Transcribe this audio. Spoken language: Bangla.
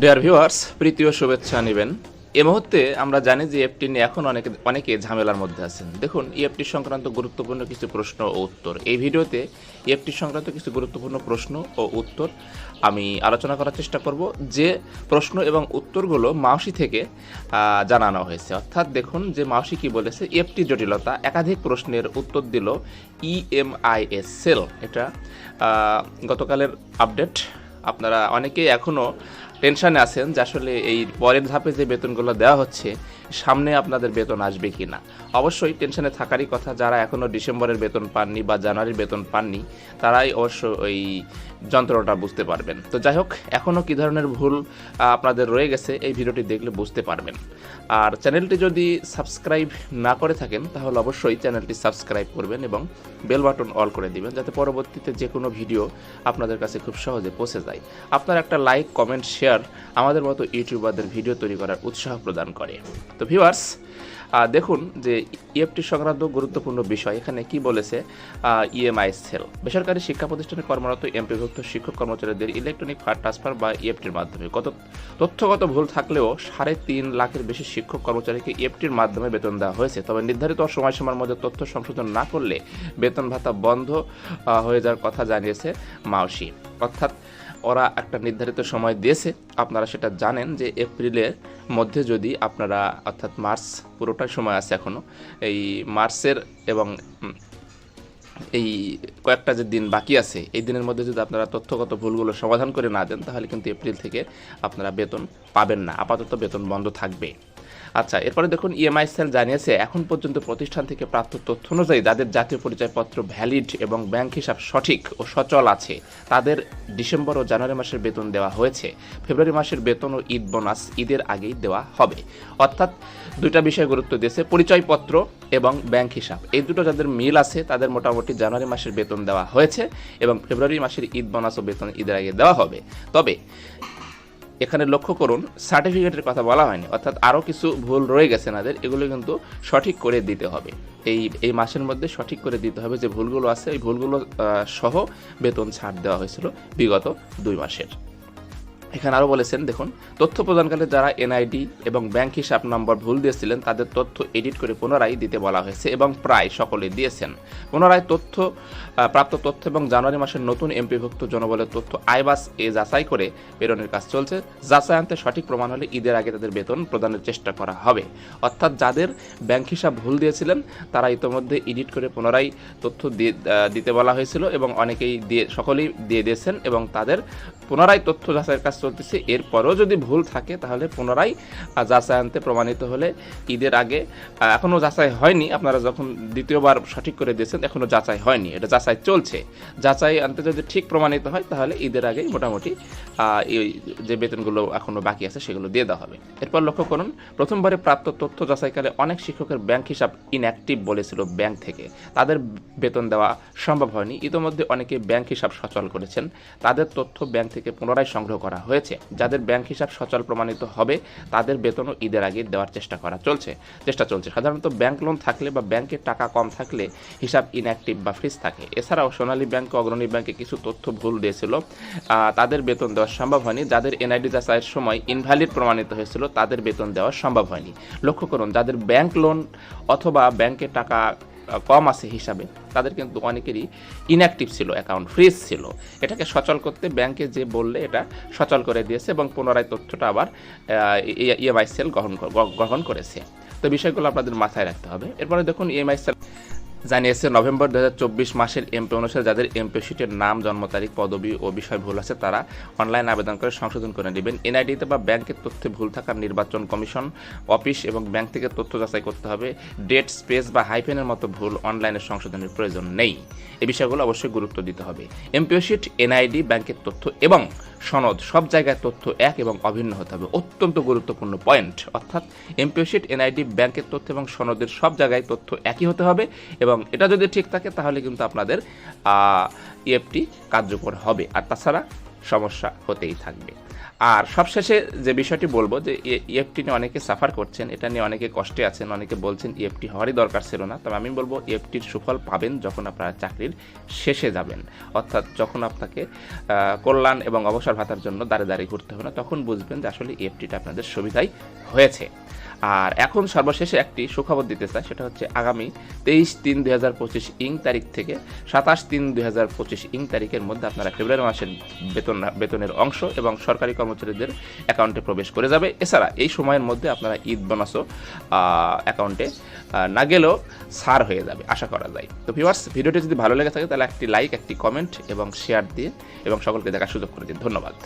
ডিয়ার ভিউয়ার্স প্রীতীয় শুভেচ্ছা নেবেন। এ মুহূর্তে আমরা জানি যে এফটি নিয়ে এখন অনেকে অনেকে ঝামেলার মধ্যে আছেন। দেখুন ইএফটি সংক্রান্ত গুরুত্বপূর্ণ কিছু প্রশ্ন ও উত্তর। এই ভিডিওতে ইএফটি সংক্রান্ত কিছু গুরুত্বপূর্ণ প্রশ্ন ও উত্তর আমি আলোচনা করার চেষ্টা করব, যে প্রশ্ন এবং উত্তরগুলো মাউসি থেকে জানানো হয়েছে। অর্থাৎ দেখুন যে মাউসি কি বলেছে ইএফটি জটিলতা একাধিক প্রশ্নের উত্তর দিল E ইএমআইএস সেল এটা গতকালের আপডেট আপনারা অনেকেই এখনও টেনশনে আছেন যে আসলে এই পরের ধাপে যে বেতনগুলো দেওয়া হচ্ছে, সামনে আপনাদের বেতন আসবে কি না অবশ্যই টেনশনে থাকারই কথা, যারা এখনও ডিসেম্বরের বেতন পাননি বা জানুয়ারির বেতন পাননি, তারাই অবশ্য ওই যন্ত্রণাটা বুঝতে পারবেন। তো যাই হোক এখনও কী ধরনের ভুল আপনাদের রয়ে গেছে, এই ভিডিওটি দেখলে বুঝতে পারবেন। আর চ্যানেলটি যদি সাবস্ক্রাইব না করে থাকেন, তাহলে অবশ্যই চ্যানেলটি সাবস্ক্রাইব করবেন এবং বেল বাটন অল করে দিবেন, যাতে পরবর্তীতে যে কোনো ভিডিও আপনাদের কাছে খুব সহজে পৌঁছে যায়। আপনার একটা লাইক, কমেন্ট শেয়ার আমাদের মতো ইউটিউবারদের ভিডিও তৈরি করার উৎসাহ প্রদান করে। তো ভিউয়ার্স দেখুন যে ইএফটি সংক্রান্ত গুরুত্বপূর্ণ বিষয়, এখানে কি বলেছে ইএমআই সেল। বেসরকারি শিক্ষা প্রতিষ্ঠানে কর্মরত এমপিভুক্ত শিক্ষক কর্মচারীদের ইলেকট্রনিক ফান্ড ট্রান্সফার বা ইএফটির মাধ্যমে। কত তথ্যগত ভুল থাকলেও সাড়ে তিন লাখের বেশি শিক্ষক কর্মচারীকে ইএফটির মাধ্যমে বেতন দেওয়া হয়েছে। তবে নির্ধারিত সময়সীমার মধ্যে তথ্য সংশোধন না করলে বেতন ভাতা বন্ধ হয়ে যাওয়ার কথা জানিয়েছে মাওসি অর্থাৎ ওরা একটা নির্ধারিত সময় দিয়েছে। আপনারা সেটা জানেন যে এপ্রিলের মধ্যে যদি আপনারা, অর্থাৎ মার্চ পুরোটা সময় আছে এখনও এই মার্চের এবং এই কয়েকটা যে দিন বাকি আছে, এই দিনের মধ্যে যদি আপনারা তথ্যগত ভুলগুলো সমাধান করে না দেন, তাহলে কিন্তু এপ্রিল থেকে আপনারা বেতন পাবেন না। আপাতত বেতন বন্ধ থাকবে। আচ্ছা এরপরে দেখুন ইএমআই সেল জানিয়েছে, এখন পর্যন্ত প্রতিষ্ঠান থেকে প্রাপ্ত তথ্য অনুযায়ী যাদের জাতীয় পরিচয়পত্র ভ্যালিড এবং ব্যাংক হিসাব সঠিক ও সচল আছে। তাদের ডিসেম্বর ও জানুয়ারি মাসের বেতন দেওয়া হয়েছে। ফেব্রুয়ারি মাসের বেতন ও ঈদ বোনাস ঈদের আগেই দেওয়া হবে। অর্থাৎ দুইটা বিষয় গুরুত্ব দিয়েছে, পরিচয়পত্র এবং ব্যাংক হিসাব। এই দুটো যাদের মিল আছে, তাদের মোটামুটি জানুয়ারি মাসের বেতন দেওয়া হয়েছে এবং ফেব্রুয়ারি মাসের ঈদ বোনাস ও বেতন ঈদের আগে দেওয়া হবে। তবে এখানে লক্ষ্য করুন সার্টিফিকেটের কথা বলা হয়নি, অর্থাৎ আরও কিছু ভুল রয়ে গেছে এনাদের এগুলো কিন্তু সঠিক করে দিতে হবে। এই এই মাসের মধ্যে সঠিক করে দিতে হবে যে ভুলগুলো আছে, এই ভুলগুলো সহ বেতন ছাড় দেওয়া হয়েছিল বিগত দুই মাসের। এখানে আরও বলেছেন, দেখুন, তথ্য প্রদানকালে যারা এনআইডি এবং ব্যাংক হিসাব নম্বর ভুল দিয়েছিলেন, তাদের তথ্য এডিট করে পুনরায় দিতে বলা হয়েছে এবং প্রায় সকলে দিয়েছেন। পুনরায় তথ্য প্রাপ্ত তথ্য এবং জানুয়ারি মাসের নতুন এমপিভুক্ত জনবলের তথ্য আইবাস এ যাচাই করে প্রেরণের কাজ চলছে। যাচাই আনতে সঠিক প্রমাণ হলে ঈদের আগে তাদের বেতন প্রদানের চেষ্টা করা হবে। অর্থাৎ যাদের ব্যাংক হিসাব ভুল দিয়েছিলেন, তারা ইতোমধ্যে এডিট করে পুনরায় তথ্য দিতে বলা হয়েছিল এবং অনেকেই দিয়ে, সকলেই দিয়ে দিয়েছেন এবং তাদের পুনরায় তথ্য যাচাইয়ের কাজ চলতেছে। এরপরও যদি ভুল থাকে, তাহলে পুনরায় যাচাই আনতে প্রমাণিত হলে ঈদের আগে এখনও যাচাই হয়নি। আপনারা যখন দ্বিতীয়বার সঠিক করে দিয়েছেন, এখনও যাচাই হয়নি। এটা যাচাই চলছে। যাচাই আনতে যদি ঠিক প্রমাণিত হয়, তাহলে ঈদের আগেই মোটামুটি এই যে বেতনগুলো এখনও বাকি আছে, সেগুলো দিয়ে দেওয়া হবে। এরপর লক্ষ্য করুন, প্রথমবারে প্রাপ্ত তথ্য যাচাইকালে অনেক শিক্ষকের ব্যাংক হিসাব ইনঅ্যাক্টিভ বলেছিল ব্যাংক থেকে। তাদের বেতন দেওয়া সম্ভব হয়নি। ইতোমধ্যে অনেকে ব্যাংক হিসাব সচল করেছেন। তাদের তথ্য ব্যাংক থেকে পুনরায় সংগ্রহ করা হয়েছে। যাদের ব্যাংক হিসাব সচল প্রমাণিত হবে, তাদের বেতনও ঈদের আগে দেওয়ার চেষ্টা করা চলছে। চেষ্টা চলছে। সাধারণত ব্যাংক লোন থাকলে বা ব্যাংকের টাকা কম থাকলে হিসাব ইনঅ্যাক্টিভ বা ফ্রিজ থাকে। এছাড়াও সোনালী ব্যাংক, অগ্রণী ব্যাংকে কিছু তথ্য ভুল দিয়েছিল। তাদের বেতন দেওয়া সম্ভব হয়নি। যাদের এনআইডি যাচাইয়ের সময় ইনভ্যালিড প্রমাণিত হয়েছিল, তাদের বেতন দেওয়া সম্ভব হয়নি। লক্ষ্য করুন, যাদের ব্যাংক লোন অথবা ব্যাংকে টাকা কম আছে হিসাবে, তাদের কিন্তু অনেকেরই ইনঅ্যাক্টিভ ছিল অ্যাকাউন্ট ফ্রিজ ছিল। এটাকে সচল করতে ব্যাংকে যে বললে এটা সচল করে দিয়েছে এবং পুনরায় তথ্যটা আবার ইএমআই সেল গ্রহণ গ্রহণ করেছে। তো বিষয়গুলো আপনাদের মাথায় রাখতে হবে। এরপরে দেখুন ইএমআই সেল জানিয়েছে, নভেম্বর দু হাজার চব্বিশ মাসের এমপি অনুসারে যাদের এমপি শিটের নাম, জন্ম তারিখ, পদবি ও বিষয় ভুল আছে, তারা অনলাইন আবেদন করে সংশোধন করে নেবেন। এনআইডিতে বা ব্যাংকের তথ্যে ভুল থাকার নির্বাচন কমিশন, অফিস এবং ব্যাংক থেকে তথ্য যাচাই করতে হবে। ডেট, স্পেস বা হাইফেনের মতো ভুল অনলাইনে সংশোধনের প্রয়োজন নেই। এ বিষয়গুলো অবশ্যই গুরুত্ব দিতে হবে। এমপিও শিট এনআইডি, ব্যাংকের তথ্য এবং সনদ, সব জায়গায় তথ্য এক এবং অভিন্ন হতে হবে। অত্যন্ত গুরুত্বপূর্ণ পয়েন্ট অর্থাৎ এমপিওশিট এনআইডি ব্যাংকের তথ্য এবং সনদের সব জায়গায় তথ্য একই হতে হবে এবং এটা যদি ঠিক থাকে, তাহলে কিন্তু আপনাদের ইএফটি কার্যকর হবে। আর তাছাড়া সমস্যা হতেই থাকবে। আর সবশেষে যে বিষয়টি বলব যে ইএফটি নিয়ে অনেকে সাফার করছেন, এটা নিয়ে অনেকে কষ্টে আছেন, অনেকে বলছেন ইএফটি হওয়ারই দরকার ছিল না। তবে আমি বলব ইএফটির সুফল পাবেন যখন আপনারা চাকরির শেষে যাবেন। অর্থাৎ যখন আপনাকে কল্যাণ এবং অবসর ভাতার জন্য দাঁড়ে দাঁড়িয়ে ঘুরতে হবে না, তখন বুঝবেন যে আসলে ইএফটিটা আপনাদের সুবিধাই হয়েছে। আর এখন সর্বশেষে একটি সুখবর দিতে চাই, সেটা হচ্ছে আগামী তেইশ তিন দুই হাজার পঁচিশ ইং তারিখ থেকে সাতাশ তিন দুই হাজার পঁচিশ ইং তারিখের মধ্যে আপনারা ফেব্রুয়ারি মাসের বেতন, বেতনের অংশ এবং সরকারি কর্মচারীদের অ্যাকাউন্টে প্রবেশ করে যাবে। এছাড়া এই সময়ের মধ্যে আপনারা ঈদ বোনাসও অ্যাকাউন্টে না গেলেও সার হয়ে যাবে, আশা করা যায়। তো ভিউয়ার্স ভিডিওটি যদি ভালো লেগে থাকে, তাহলে একটি লাইক একটি কমেন্ট এবং শেয়ার দিয়ে এবং সকলকে দেখার সুযোগ করে দিন। ধন্যবাদ।